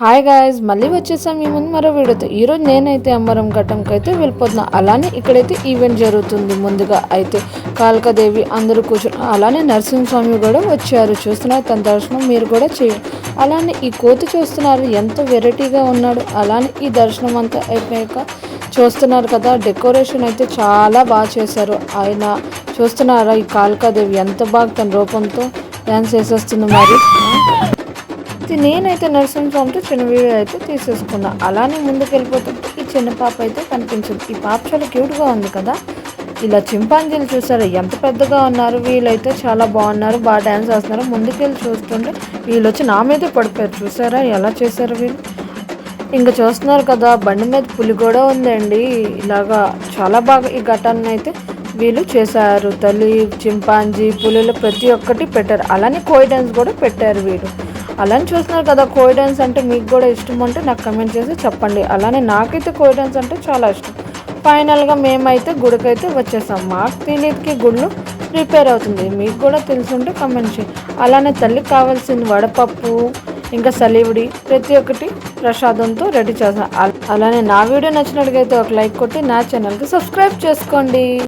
Hi guys మళ్ళీ వచ్చేసాం మీ ముందు మరో వీడియోతో. ఈరోజు నేనైతే అమ్మరం ఘట్టంకి అయితే వెళ్ళిపోతున్నా. అలానే ఇక్కడైతే ఈవెంట్ జరుగుతుంది ముందుగా. అయితే కాళికాదేవి అందరూ కూర్చొని అలానే నరసింహస్వామి కూడా వచ్చారు. చూస్తున్నారు తన దర్శనం మీరు కూడా చేయండి. అలానే ఈ కోతి చూస్తున్నారు ఎంత వెరైటీగా ఉన్నాడు. అలానే ఈ దర్శనం అంతా అయిపోయాక చూస్తున్నారు కదా డెకరేషన్ అయితే చాలా బాగా చేశారు. ఆయన చూస్తున్నారా ఈ కాళకాదేవి ఎంత బాగా తన రూపంతో డ్యాన్స్ చేసేస్తుంది మరి? ఇది నేనైతే నరసింహస్వామితో చిన్న వీడియో అయితే తీసేసుకున్నా. అలానే ముందుకు వెళ్ళిపోతుంటే ఈ చిన్న పాప అయితే కనిపించింది. ఈ పాప చాలా క్యూట్గా ఉంది కదా. ఇలా చింపాంజీలు చూసారా? ఎంత పెద్దగా ఉన్నారు. వీళ్ళైతే చాలా బాగున్నారు. బాగా డ్యాన్స్ చేస్తున్నారు. ముందుకెళ్ళి చూస్తుంటే వీళ్ళు వచ్చి నా మీదే పడిపోయారు. చూసారా? ఎలా చేశారు వీళ్ళు? ఇంకా చూస్తున్నారు కదా బండి మీద పులి కూడా ఉందండి. ఇలాగా చాలా బాగా ఈ ఘటన అయితే వీళ్ళు చేశారు. తల్లి చింపాంజీ పులులు ప్రతి ఒక్కటి పెట్టారు. అలానే కోయి డ్యాన్స్ కూడా పెట్టారు వీళ్ళు. అలానే చూస్తున్నారు కదా కోయి డ్యాన్స్ అంటే మీకు కూడా ఇష్టం అంటే నాకు కమెంట్ చేసి చెప్పండి. అలానే నాకైతే కోయి డ్యాన్స్ అంటే చాలా ఇష్టం. ఫైనల్గా మేమైతే గుడికైతే వచ్చేసాం. మాకు తెలియదుకి గుళ్ళు ప్రిపేర్ అవుతుంది. మీకు కూడా తెలుసుంటే కమెంట్ చేయండి. అలానే తల్లికి కావాల్సింది వడపప్పు ఇంకా సలీవుడి ప్రతి ఒక్కటి ప్రసాదంతో రెడీ చేస్తాను అలానే నా వీడియో నచ్చినట్టుగైతే ఒక లైక్ కొట్టి నా ఛానల్కి సబ్స్క్రైబ్ చేసుకోండి.